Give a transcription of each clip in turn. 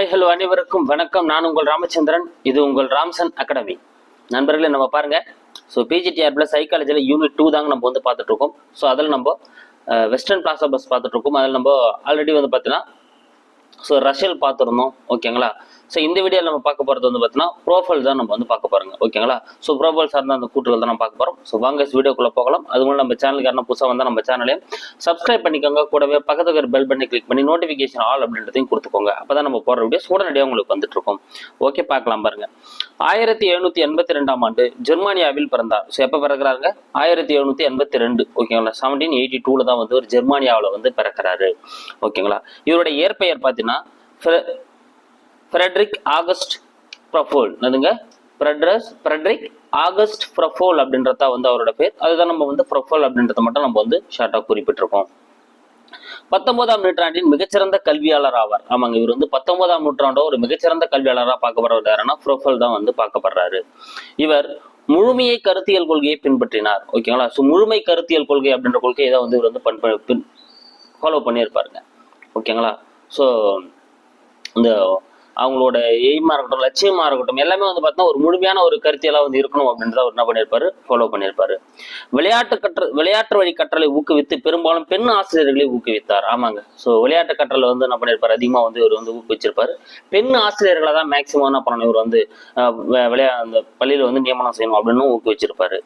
Hi hello அனைவருக்கும் வணக்கம். நான் உங்கள் ராமச்சந்திரன். இது உங்கள் ராம்சன் அகாடமி. நண்பர்களே நம்ம பாருங்க. ஸோ பிஜிடிஆர் பிளஸ் சைக்காலஜியில் யூனிட் டூ தாங்க நம்ம வந்து பார்த்துட்ருக்கோம் ஸோ அதில் நம்ம வெஸ்டர்ன் பிளாசா பஸ் பார்த்துட்ருக்கோம் அதில் நம்ம ஆல்ரெடி வந்து பார்த்தீங்கன்னா ஸோ ரஷியல் பார்த்துருந்தோம். ஓகேங்களா ஸோ இந்த வீடியோவில் நம்ம பார்க்க போகிறது வந்து பார்த்தீங்கன்னா ப்ரோஃபைல் தான் நம்ம வந்து பார்க்க போகிறோங்க ஓகேங்களா ஸோ ப்ரோஃபைல் சார்ந்த அந்த கூட்டுகள் தான் நம்ம பார்க்க போகிறோம் ஸோ வாங்க வீடியோக்குள்ளே போகலாம். அது மூலம் நம்ம சேனலுக்கு யாரும் புதுசாக வந்தால் நம்ம சேனலையும் சப்ஸ்கிரைப் பண்ணிக்கோங்க. கூடவே பக்கத்து இருக்கிற பெல் பண்ணி கிளிக் பண்ணி நோட்டிஃபிகேஷன் ஆல் அப்படின்றதையும் கொடுத்துக்கோங்க. அப்போ தான் நம்ம போகிற வீடியோஸ் உடனடியாக உங்களுக்கு வந்துட்டுருக்கும் ஓகே பார்க்கலாம் பாருங்கள் ஆயிரத்தி எழுநூத்தி எண்பத்தி ரெண்டாம் ஆண்டு ஜெர்மானியாவில் பிறந்தார். ஸோ எப்போ பிறக்கிறாருங்க? ஆயிரத்தி எழுநூத்தி எண்பத்தி ரெண்டு ஓகேங்களா செவன்டீன் எயிட்டி டூவில் தான் வந்து ஒரு ஜெர்மானியாவில் வந்து பிறக்கிறாரு. ஓகேங்களா இவருடைய இயற்பெயர் பார்த்தீங்கன்னா ஃப்ரெ- ஃப்ரெட்ரிக் ஆகஸ்ட் ப்ரஃபோல். என்னதுங்க? ஃப்ரெட்ரஸ் ஃப்ரெட்ரிக் ஆகஸ்ட் ப்ரஃபோல் அப்படின்றதா வந்து அவரோட பேர். அதுதான் நம்ம வந்து ப்ரொஃபோல் அப்படின்றத மட்டும் நம்ம வந்து ஷார்ட்டாக குறிப்பிட்டிருக்கோம். பத்தொன்பதாம் நூற்றாண்டின் மிகச்சிறந்த கல்வியாளர் ஆவார். ஆமாங்க இவர் வந்து பத்தொன்பதாம் நூற்றாண்டோ ஒரு மிகச்சிறந்த கல்வியாளராக பார்க்கப்படுறது யாருன்னா ப்ரொஃபல் தான் வந்து பார்க்கப்படுறாரு. இவர் முழுமையை கருத்தியல் கொள்கையை பின்பற்றினார். ஓகேங்களா? ஸோ முழுமை கருத்தியல் கொள்கை அப்படின்ற கொள்கையை தான் வந்து இவர் வந்து பண் பின் ஃபாலோ பண்ணியிருப்பாருங்க. ஓகேங்களா? ஸோ இந்த அவங்களோட எய்மா இருக்கட்டும் லட்சியமா இருக்கட்டும் எல்லாமே வந்து பார்த்தீங்கன்னா ஒரு முழுமையான ஒரு கருத்தியெல்லாம் வந்து இருக்கணும் அப்படின்றத அவர் என்ன பண்ணியிருப்பாரு? ஃபாலோ பண்ணியிருப்பாரு. விளையாட்டு கற்ற விளையாட்டு வழி கற்றலை ஊக்குவித்து பெரும்பாலும் பெண் ஆசிரியர்களை ஊக்குவித்தார். ஆமாங்க. ஸோ விளையாட்டு கற்றலை வந்து என்ன பண்ணியிருப்பார்? அதிகமாக வந்து இவர் வந்து ஊக்குவிச்சிருப்பாரு. பெண் ஆசிரியர்களை தான் மேக்சிமம் என்ன பண்ணணும்? இவர் வந்து விளையா அந்த பள்ளியில் வந்து நியமனம் செய்யணும் அப்படின்னு ஊக்குவிச்சிருப்பாரு.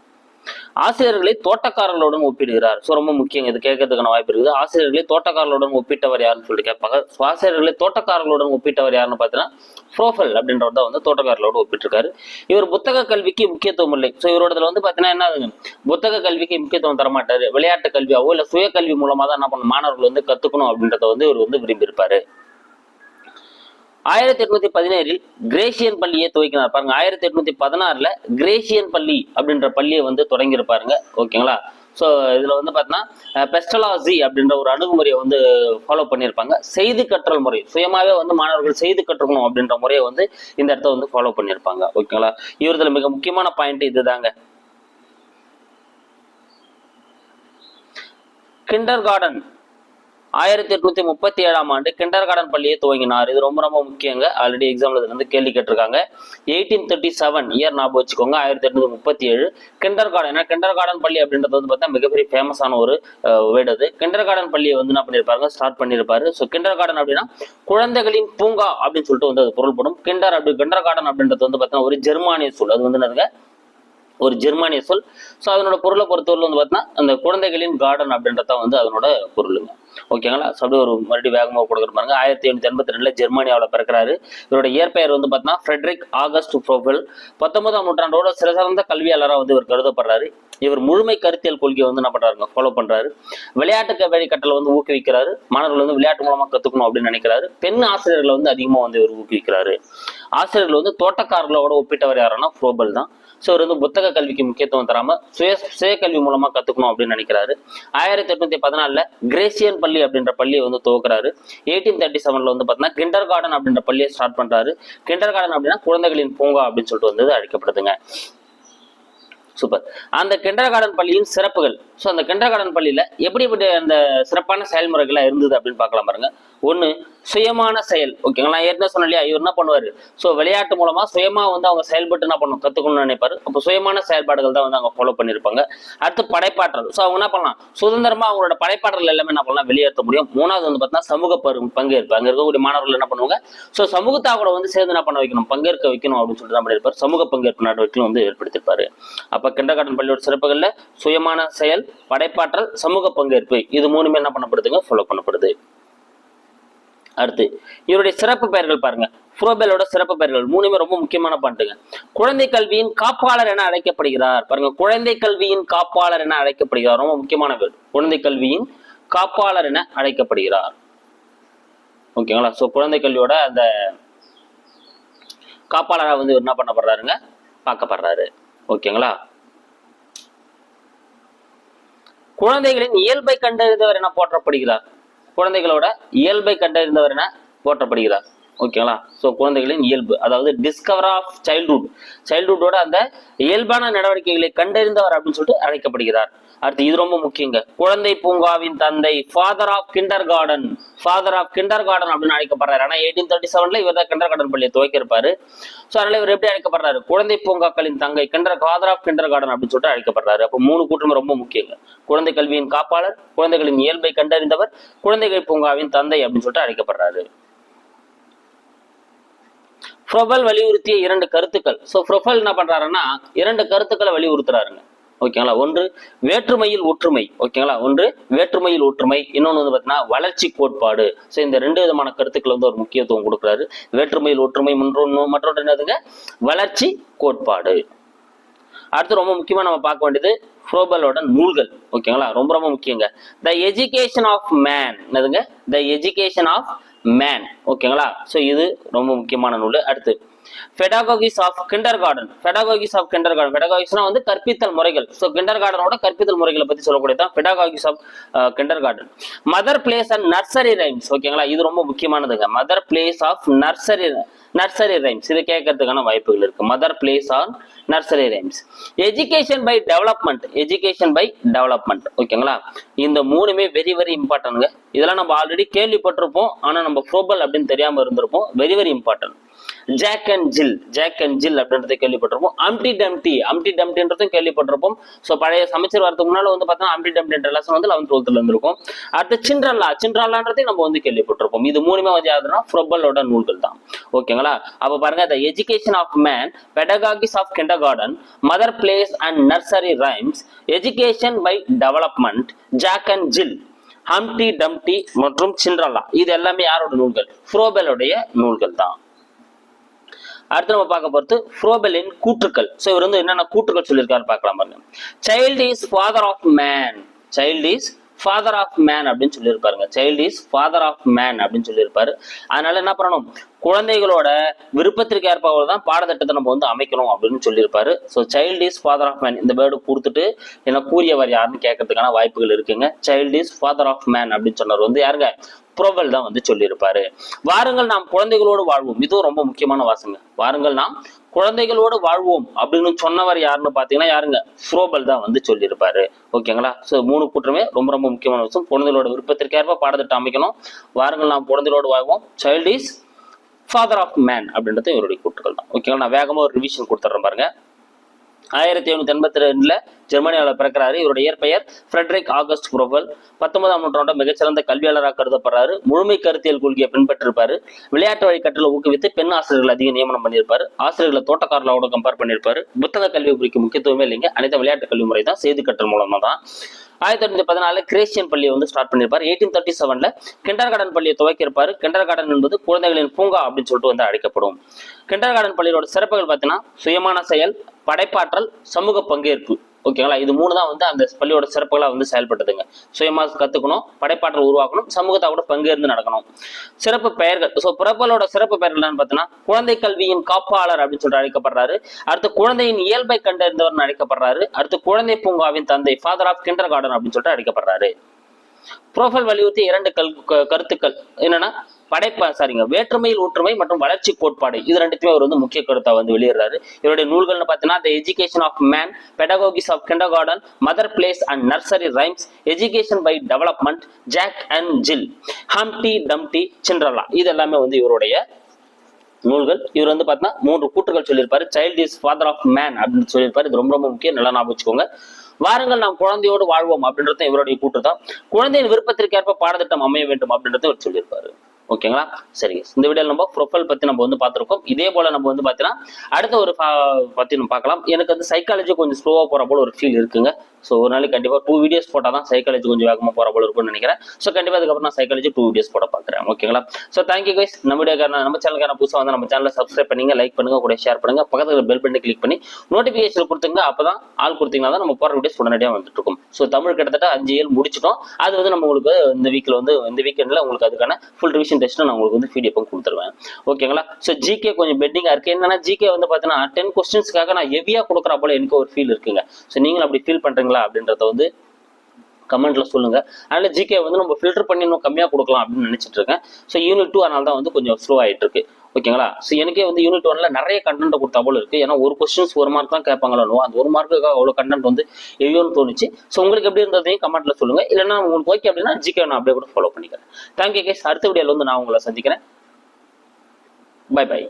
ஆசிரியர்களை தோட்டக்காரர்களுடன் ஒப்பிடுகிறார். ஸோ ரொம்ப முக்கியம். இது கேட்கறதுக்கான வாய்ப்பு இருக்குது. ஆசிரியர்களை தோட்டக்காரர்களுடன் ஒப்பிட்டவர் யாருன்னு சொல்லிட்டு கேட்பாங்க. ஆசிரியர்களை தோட்டக்காரர்களுடன் ஒப்பிட்டவர் யாருன்னு பார்த்தீங்கன்னா ப்ரோஃபல் அப்படின்றவர் தான் வந்து தோட்டக்காரர்களோட ஒப்பிட்டிருக்காரு. இவர் புத்தக கல்விக்கு முக்கியத்துவம் இல்லை. ஸோ இவரோடதுல வந்து பார்த்தீங்கன்னா என்ன ஆகுது? புத்தக கல்விக்கு முக்கியத்துவம் தரமாட்டார். விளையாட்டு கல்வியாவோ இல்லை சுய கல்வி மூலமா தான் என்ன பண்ண மாணவர்கள் வந்து கத்துக்கணும் அப்படின்றத வந்து இவர் வந்து விரும்பியிருப்பாரு. ஆயிரத்தி எட்நூத்தி பதினேழில் கிரேசியன் பள்ளியை துவக்கினார். பாருங்க ஆயிரத்தி எட்நூத்தி பதினாறுல கிரேசியன் பள்ளி அப்படின்ற பள்ளியை வந்து தொடங்கியிருப்பாருங்க. ஓகேங்களா? ஸோ இதில் வந்து பார்த்தீங்கன்னா பெஸ்டலாசி அப்படின்ற ஒரு அணுகுமுறையை வந்து ஃபாலோ பண்ணியிருப்பாங்க. செய்து கற்றல் முறை சுயமாகவே வந்து மாணவர்கள் செய்து கற்றுக்கணும் அப்படின்ற முறையை வந்து இந்த இடத்த வந்து ஃபாலோ பண்ணியிருப்பாங்க. ஓகேங்களா? இவரதுல மிக முக்கியமான பாயிண்ட் இதுதாங்க. கிண்டர் கார்டன் ஆயிரத்தி எட்நூத்தி முப்பத்தி ஏழாம் ஆண்டு கிண்டர் கார்டன் பள்ளியை துவங்கினார். இது ரொம்ப ரொம்ப முக்கியங்க. ஆல்ரெடி எக்ஸாம்ல இருந்து கேள்வி கேட்டிருக்காங்க. எயிட்டீன் தேர்ட்டி செவன் இயர் ஞாபகம் வச்சுக்கோங்க. ஆயிரத்தி எட்நூத்தி முப்பத்தி ஏழு கிண்டர் கார்டன். ஏன்னா கிண்டர் கார்டன் பள்ளி அப்படின்றது வந்து பார்த்தா மிகப்பெரிய ஃபேமஸான ஒரு வேர்டு அது. கிண்டர் கார்டன் பள்ளியை வந்து என்ன பண்ணியிருப்பாங்க ஸ்டார்ட் பண்ணியிருப்பாரு. ஸோ கிண்டர் கார்டன் அப்படின்னா குழந்தைகளின் பூங்கா அப்படின்னு சொல்லிட்டு வந்து அது பொருள்படும். கிண்டர் அப்படி கிண்டர் கார்டன் அப்படின்றது வந்து பார்த்தீங்கன்னா ஒரு ஜெர்மானிய சொல். அது வந்து என்னதுங்க? ஒரு ஜெர்மானிய சொல். ஸோ அதனோட பொருளை பொறுத்தவரை வந்து பார்த்தீங்கன்னா அந்த குழந்தைகளின் கார்டன் அப்படின்றத வந்து அதனோட பொருளுங்க ஓகேங்களா அப்படி ஒரு மறுபடியும் வேகமாக கொடுக்குற பாருங்க. ஆயிரத்தி எண்ணூற்றி எண்பத்தி ரெண்டில் ஜெர்மானியாவில் பிறக்கிறாரு. இவரோட இயற்பெயர் வந்து பார்த்தீங்கன்னா ஃப்ரெட்ரிக் ஆகஸ்ட் ப்ரோஃபெல் பத்தொன்பதாம் நூற்றாண்டோட சிறந்த கல்வியாளராக வந்து இவர் கருதப்படுறாரு. இவர் முழுமை கருத்தியல் கொள்கையை வந்து என்ன பண்றாருங்க ஃபாலோ பண்றாரு. விளையாட்டு வழி கட்டளை வந்து ஊக்குவிக்கிறாரு. மாணவர்கள் வந்து விளையாட்டு மூலமா கத்துக்கணும் அப்படின்னு நினைக்கிறாரு. பெண் ஆசிரியர்களை வந்து அதிகமாக வந்து இவர் ஊக்குவிக்கிறாரு. ஆசிரியர்கள் வந்து தோட்டக்காரர்களோட ஒப்பிட்டவர் யாருன்னா ஃப்ரோபல் தான். ஸோ இவர் வந்து புத்தக கல்விக்கு முக்கியத்துவம் தராம சுய சுய கல்வி மூலமா கத்துக்கணும் அப்படின்னு நினைக்கிறாரு. ஆயிரத்தி எட்நூத்தி பதினாலுல கிரேசியன் பள்ளி அப்படின்ற பள்ளியை வந்து துவக்குறாரு. எயிட்டீன் தேர்ட்டி செவன்ல வந்து பார்த்தீங்கன்னா கிண்டர் கார்டன் அப்படின்ற பள்ளியை ஸ்டார்ட் பண்றாரு. கிண்டர் கார்டன் அப்படின்னா குழந்தைகளின் பூங்கா அப்படின்னு சொல்லிட்டு வந்து அழைக்கப்படுதுங்க. சூப்பர் அந்த கிண்டர் கார்டன் பள்ளியின் சிறப்புகள். ஸோ அந்த கிண்டர் கார்டன் பள்ளியில எப்படி அந்த சிறப்பான செயல்முறைகள்லாம் இருந்தது அப்படின்னு பார்க்கலாம் பாருங்க. ஒன்று சுயமான செயல். ஓகேங்களா நான் ஏற்கனவே சொன்னேன் இல்லையா? இவர் என்ன பண்ணுவார்? ஸோ விளையாட்டு மூலமாக சுயமாக வந்து அவங்க செயல்பட்டு என்ன பண்ணும் கற்றுக்கணும்னு நினைப்பார். அப்போ சுயமான செயல்பாடுகள் தான் வந்து அவங்க ஃபாலோ பண்ணியிருப்பாங்க அடுத்து படைப்பாற்றல். ஸோ அவங்க என்ன பண்ணலாம்? சுதந்திரமாக அவங்களோட படைப்பாற்றல் எல்லாமே என்ன பண்ணலாம்? வெளியேற்ற முடியும். மூணாவது வந்து பார்த்தீங்கன்னா சமூக பரு பங்கேற்பு. அங்கே இருக்கக்கூடிய மாணவர்கள் என்ன பண்ணுவாங்க? ஸோ சமூகத்தா கூட வந்து சேர்ந்து என்ன பண்ண வைக்கணும்? பங்கேற்க வைக்கணும் அப்படின்னு சொல்லிட்டு தான் பண்ணியிருப்பார் சமூக பங்கேற்பு நடவடிக்கைகளும் வந்து ஏற்படுத்தியிருப்பார் அப்போ கிண்டர்கார்டன் பள்ளியோட சிறப்புகளில் சுயமான செயல் படைப்பாற்றல் சமூக பங்கேற்பு. இது மூணுமே என்ன பண்ணப்படுதுங்க? ஃபாலோ பண்ணப்படுது. அடுத்து இவருடைய சிறப்பு பெயர்கள் பாருங்க. புரோபேலோட சிறப்பு பெயர்கள். மூணுமே ரொம்ப முக்கியமான பாட்டுங்க. குழந்தை கல்வியின் காப்பாளர் என அழைக்கப்படுகிறார். பாருங்க குழந்தை கல்வியின் காப்பாளர் என அழைக்கப்படுகிறார். ரொம்ப முக்கியமான பேர் குழந்தை கல்வியின் காப்பாளர் என அழைக்கப்படுகிறார். ஓகேங்களா? ஸோ குழந்தை கல்வியோட அந்த காப்பாளராக வந்து இவர் என்ன பண்ணப்படுறாருங்க பார்க்கப்படுறாரு ஓகேங்களா? குழந்தைகளின் இயல்பை கண்டறிந்தவர் என போற்றப்படுகிறார். குழந்தைகளோட இயல்பை கண்டறிந்தவர் என போற்றப்படுகிறார். ஓகேங்களா ஸோ குழந்தைகளின் இயல்பு. அதாவது டிஸ்கவர் ஆஃப் சைல்ட்ஹுட் சைல்ட்ஹுட்டோட அந்த இயல்பான நடவடிக்கைகளை கண்டறிந்தவர் அப்படின்னு சொல்லிட்டு அழைக்கப்படுகிறார். அடுத்து இது ரொம்ப முக்கியங்க. குழந்தை பூங்காவின் தந்தை father of kindergarten father of kindergarten அப்படின்னு அழைக்கப்படுறாரு. ஆனால் எயிட்டீன் தேர்ட்டி செவன்ல இவர் தான் கிண்டர் கார்டன் பள்ளியை துவக்கியிருப்பாரு ஸோ அதனால இவர் எப்படி அழைக்கப்படுறாரு? குழந்தை பூங்காக்களின் தங்கை kinder father of kindergarten அப்படின்னு சொல்லிட்டு அழைக்கப்படுறாரு. அப்போ மூணு கூட்டம் ரொம்ப முக்கியங்க. குழந்தை கல்வியின் காப்பாளர் குழந்தைகளின் இயல்பை கண்டறிந்தவர் குழந்தைகள் பூங்காவின் தந்தை அப்படின்னு சொல்லிட்டு அழைக்கப்படுறாரு. ஃப்ரொபல் வலியுறுத்திய இரண்டு கருத்துக்கள். ஸோ ஃப்ரொபல் என்ன பண்றாருன்னா இரண்டு கருத்துக்களை வலியுறுத்துறாருங்க. ஓகேங்களா? ஒன்று வேற்றுமையில் ஒற்றுமை. ஓகேங்களா? ஒன்று வேற்றுமையில் ஒற்றுமை. இன்னொன்று வந்து பார்த்தீங்கன்னா வளர்ச்சி கோட்பாடு. ஸோ இந்த ரெண்டு விதமான கருத்துக்கள் வந்து ஒரு முக்கியத்துவம் கொடுக்குறாரு. வேற்றுமையில் ஒற்றுமை மற்றொன்று மற்றொன்று என்னதுங்க? வளர்ச்சி கோட்பாடு. அடுத்து ரொம்ப முக்கியமாக நம்ம பார்க்க வேண்டியது ஃப்ரோபலோட நூல்கள். ஓகேங்களா? ரொம்ப ரொம்ப முக்கியங்க. த எஜுகேஷன் ஆஃப் மேன் என்னதுங்க? த எஜுகேஷன் ஆஃப் மேன் ஓகேங்களா ஸோ இது ரொம்ப முக்கியமான நூல். அடுத்து pedagogics of kindergarten pedagogics of kindergarten பெடாகோகிஸ்னா வந்து கற்பித்தல் முறைகள். ஸோ கிண்டர் கார்டனோட கற்பித்தல் முறைகளை பத்தி சொல்லக்கூடிய தான் pedagogics of kindergarten mother plays and nursery rhymes ஓகேங்களா இது ரொம்ப முக்கியமானதுங்க. Mother plays of nursery nursery rhymes இது கேட்கறதுக்கான வாய்ப்புகள் இருக்கு. Mother plays on nursery rhymes education by development education by development ஓகேங்களா இந்த மூணுமே வெரி வெரி இம்பார்ட்டன்ட்ங்க இதெல்லாம் நம்ம ஆல்ரெடி கேள்விப்பட்டிருப்போம். ஆனா நம்ம குளோபல் அப்படின்னு தெரியாம இருந்திருப்போம். Very very important Jack and Jill Jack and Jill அப்படின்றத கேள்விப்பட்டிருப்போம். அம்டி டம்டி அம்டி டம்டின்றதும் கேள்விப்பட்டிருப்போம். ஸோ பழைய சமைச்சர் வரதுக்கு முன்னால் வந்து பார்த்தோம்னா அம்டி டம்டின்ற லெசன் வந்து லெவன்த் டுவெல்த்ல இருந்திருக்கும். அடுத்து சின்ரல்லா சிண்ட்ரல்லான்றதையும் நம்ம வந்து கேள்விப்பட்டிருப்போம். இது மூணுமே வந்து யாருன்னா ஃப்ரொபலோட நூல்கள் தான். ஓகேங்களா அப்போ பாருங்க the education of man pedagogics of kindergarten mother plays and nursery rhymes education by development Jack and Jill Humpty Dumpty மற்றும் சிண்ட்ரல்லா இது எல்லாமே யாரோட நூல்கள்? ஃப்ரோபெலோடைய நூல்கள் தான். அடுத்து நம்ம பார்க்க போறது ஃப்ரோபெலின் கூற்றுக்கள். ஸோ இவர் வந்து என்னென்ன கூற்றுக்கள் சொல்லியிருக்காரு பார்க்கலாம் பாருங்க. Child is father of man child is father of man அப்படின்னு சொல்லியிருப்பாருங்க. Child is father of man அப்படின்னு சொல்லியிருப்பாரு. அதனால என்ன பண்ணணும்? குழந்தைகளோட விருப்பத்திற்கு ஏற்பவர் தான் பாடத்திட்டத்தை நம்ம வந்து அமைக்கணும் அப்படின்னு சொல்லியிருப்பாரு. So child is father of man இந்த வேர்டு கொடுத்துட்டு என்ன கூறியவர் யாருன்னு கேட்கறதுக்கான வாய்ப்புகள் இருக்குங்க. Child is father of man அப்படின்னு சொன்னவர் வந்து யாருங்க? புரோவல் தான் வந்து சொல்லியிருப்பாரு. வாருங்கள் நாம் குழந்தைகளோடு வாழ்வோம். இதுவும் ரொம்ப முக்கியமான வாசங்க வாருங்கள் நாம் குழந்தைகளோடு வாழ்வோம் அப்படின்னு சொன்னவர் யாருன்னு பார்த்தீங்கன்னா யாருங்க? ஃப்ரோபல் தான் வந்து சொல்லியிருப்பாரு. ஓகேங்களா? ஸோ மூணு கூட்டமே ரொம்ப ரொம்ப முக்கியமான விஷயம். குழந்தைகளோட விருப்பத்திற்கேற்ப பாடத்திட்டம் அமைக்கணும். வாருங்கள் நாம் குழந்தைகளோடு வாழ்வோம். Child is father of man அப்படின்றது இவருடைய கூற்றுகள் தான். ஓகேங்களா நான் வேகமாக ஒரு ரிவிஷன் கொடுத்துட்றேன் பாருங்க. ஆயிரத்தி எழுநூத்தி எண்பத்தி ரெண்டுல ஜெர்மனியாவில் பிறக்கிறாரு. இவருடைய இயற்பெயர் ஃப்ரெட்ரிக் ஆகஸ்ட் குரோவல் பத்தொன்பதாம் நூற்றாண்டு மிகச்சிறந்த கல்வியாளராக கருதப்படுறாரு. முழுமை கருத்தியல் கொள்கையை பின்பற்றிருப்பாரு. விளையாட்டு வழிகட்டில ஊக்குவித்து பெண் ஆசிரியர்கள் அதிக நியமனம் பண்ணியிருப்பாரு. ஆசிரியர்களை தோட்டக்காரர்களோட கம்பேர் பண்ணியிருப்பாரு. புத்தக கல்வி குறிக்கும் முக்கியத்துவமே இல்லைங்க. அனைத்து விளையாட்டு கல்வி முறை தான். செய்து கற்றல் மூலமா தான் ஆயிரத்தி தொள்ளாயிரத்தி பதினாலு கிரேஷியன் பள்ளியை வந்து ஸ்டார்ட் பண்ணியிருப்பார். எயிட்டீன் தேர்ட்டி செவன்ல கிண்டர் கார்டன் பள்ளியை துவக்கியிருப்பார். கிண்டர் கார்டன் என்பது குழந்தைகளின் பூங்கா அப்படின்னு சொல்லிட்டு வந்து அழைக்கப்படும். கிண்டர் கார்டன் பள்ளியோட சிறப்புகள் பார்த்தீங்கன்னா சுயமான செயல் படைப்பாற்றல் சமூக பங்கேற்பு. ஓகேங்களா இது மூணு தான் வந்து அந்த பள்ளியோட சிறப்புகளாக வந்து செயல்பட்டதுங்க. சுயமா கத்துக்கணும் படைப்பாற்றல் உருவாக்கணும் சமூகத்தை கூட பங்கேற்று நடக்கணும். சிறப்பு பெயர்கள். ஸோ பிறப்பலோட சிறப்பு பெயர்கள் என்னன்னு பார்த்தீங்கன்னா குழந்தை கல்வியின் காப்பாளர் அப்படின்னு சொல்லிட்டு அழைக்கப்படுறாரு. அடுத்து குழந்தையின் இயல்பை கண்டறிந்தவர் அழைக்கப்படுறாரு. அடுத்து குழந்தை பூங்காவின் தந்தை ஃபாதர் ஆஃப் கிண்டர் கார்டன் அப்படின்னு சொல்லிட்டு அழைக்கப்படுறாரு. ப்ரோஃபைல் வலியுறுத்தி இரண்டு கல் கருத்துக்கள். என்னன்னா படைப்பா சாரிங்க வேற்றுமையில் ஒற்றுமை மற்றும் வளர்ச்சி கோட்பாடு. இது ரெண்டுத்தையுமே அவர் வந்து முக்கிய கருத்தா வந்து வெளியிடுறாரு. இவருடைய நூல்கள்னு பார்த்தீங்கன்னா the education of man pedagogics of kindergarten mother plays and nursery rhymes education by development Jack and Jill Humpty Dumpty Cinderella இது எல்லாமே வந்து இவருடைய நூல்கள். இவர் வந்து பார்த்தீங்கன்னா மூன்று கூற்றுகள் சொல்லியிருப்பாரு. Child is father of man அப்படின்னு சொல்லியிருப்பாரு. இது ரொம்ப ரொம்ப முக்கியம். நல்லா ஞாபகம் வச்சுக்கோங்க. வாருங்கள் நாம் குழந்தையோடு வாழ்வோம் அப்படின்றது இவருடைய கூட்டு தான் குழந்தையின் விருப்பத்திற்கேற்ப பாடத்திட்டம் அமைய வேண்டும் அப்படின்றத இவர் சொல்லியிருப்பாரு. ஓகேங்களா? சரி இந்த வீடியோ நம்ம ப்ரொஃபைல் பத்தி நம்ம வந்து பார்த்துருக்கோம். இதே போல நம்ம வந்து பார்த்தீங்கன்னா அடுத்த ஒரு பா- பத்தி நம்ம பார்க்கலாம். எனக்கு வந்து சைக்காலஜி கொஞ்சம் ஸ்லோவா போற போல ஒரு ஃபீல் இருக்குங்க. ஸோ ஒரு நாளைக்கு கண்டிப்பா டூ வீடியோஸ் போட்டால் தான் சைக்காலஜி கொஞ்சம் வேகமா போற போல இருக்கும்னு நினைக்கிறேன். ஸோ கண்டிப்பா அதுக்கப்புறம் நான் சைக்காலஜி டூ வீடியோஸ் போட பார்க்குறேன். ஓகேங்களா? ஸோ தேங்க்யூ கைஸ் நம்ம வீடியோக்கான நம்ம சேனலுக்கான புதுசாக வந்து நம்ம சேனலை சப்ஸ்கிரைப் பண்ணுங்க லைக் பண்ணுங்க கூட ஷேர் பண்ணுங்க. பக்கத்துல பெல் பண்ணி கிளிக் பண்ணி நோட்டிஃபிகேஷன் கொடுத்துங்க. அப்பதான் ஆள் கொடுத்தீங்கன்னா தான் நம்ம போற வீடியோஸ் உடனடியாக வந்துட்டு இருக்கும். ஸோ தமிழ் கிட்டத்தட்ட அஞ்சு ஏழு முடிச்சிட்டோம். அது வந்து நம்ம உங்களுக்கு இந்த வீக்ல வந்து இந்த வீக்கெண்ட்ல உங்களுக்கு அதுக்கான ஃபுல் ரிவிஷன் டெஸ்ட்டு நான் உங்களுக்கு வந்து பிடிஎஃப் கொடுத்துருவேன். ஓகேங்களா ஸோ ஜிகே கொஞ்சம் பெட்டிங்காக இருக்குது என்னன்னா ஜிகே வந்து பார்த்தீங்கன்னா டென் கொஸ்டின்ஸ்க்காக நான் ஹெவியாக கொடுக்குற போல எனக்கு ஒரு ஃபீல் இருக்குங்க. ஸோ நீங்களும் அப்படி ஃபீல் பண்ணுறீங்களா அப்படின்றத வந்து கமெண்ட்ல சொல்லுங்க. அதனால ஜிகே வந்து நம்ம ஃபில்டர் பண்ணி இன்னும் கம்மியாக கொடுக்கலாம் அப்படின்னு நினைச்சிட்டு இருக்கேன். ஸோ யூனிட் டூ அதனால தான் வந்து கொஞ்சம் ஸ்லோ ஆகிட்டு இருக்கு. ஓகேங்களா? ஸோ எனக்கே வந்து யூனிட் ஒன்ல நிறைய கண்டென்ட் கொடுத்தா போல இருக்கு. ஏன்னா ஒரு கொஸ்டின்ஸ் ஒரு மார்க் தான் கேட்பாங்களோ அந்த ஒரு மார்க்குக்காக அவ்வளோ கண்டென்ட் வந்து எவ்வளோன்னு தோணுச்சு. ஸோ உங்களுக்கு எப்படி இருந்ததையும் கமெண்ட்ல சொல்லுங்க. இல்லைன்னா உங்களுக்கு ஓகே அப்படின்னா ஜிகே நான் அப்படியே கூட ஃபாலோ பண்ணிக்கிறேன் தேங்க்யூ கேஸ் அடுத்த வீடியோவில் வந்து நான் உங்களை சந்திக்கிறேன். By by